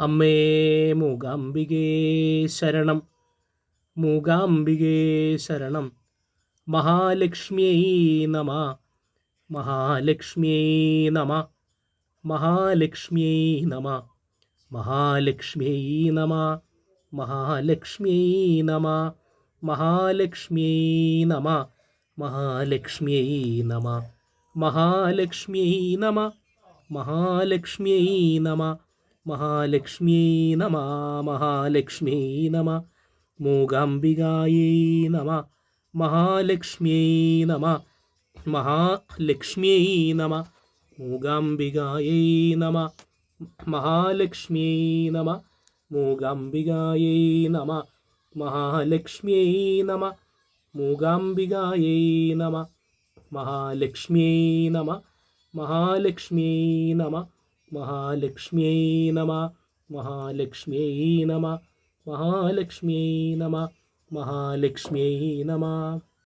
അമ്മേ മൂകാംബികേ ശരണം. മൂകാംബികേ ശരണം. മഹാലക്ഷ്മിയൈ നമ. മഹാലക്ഷ്മിയൈ നമ. മഹാലക്ഷ്മിയൈ നമ. മഹാലക്ഷ്മിയൈ നമ. മഹാലക്ഷ്മിയൈ നമ. മഹാലക്ഷ്മിയൈ നമ. മഹാലക്ഷ്മിയൈ നമ. മഹാലക്ഷ്മിയൈ നമ. മഹാലക്ഷ്മിയൈ നമ. മഹാലക്ഷ്മിയൈ നമ മഹാലക്ഷ്മീ നമ. മൂകാംബികായൈ നമ മഹാലക്ഷ്മിയൈ നമ മഹാലക്ഷ്മിയൈ നമ. മൂകാംബികായൈ നമ മഹാലക്ഷ്മിയൈ നമ. മൂകാംബികായൈ നമ മഹാലക്ഷ്മിയൈ നമ. മൂകാംബികായൈ നമ മഹാലക്ഷ്മിയൈ നമ മഹാലക്ഷ്മിയൈ നമ. മഹാലക്ഷ്മിയൈ നമ മഹാലക്ഷ്മിയൈ നമ മഹാലക്ഷ്മിയൈ നമ മഹാലക്ഷ്മിയൈ നമ.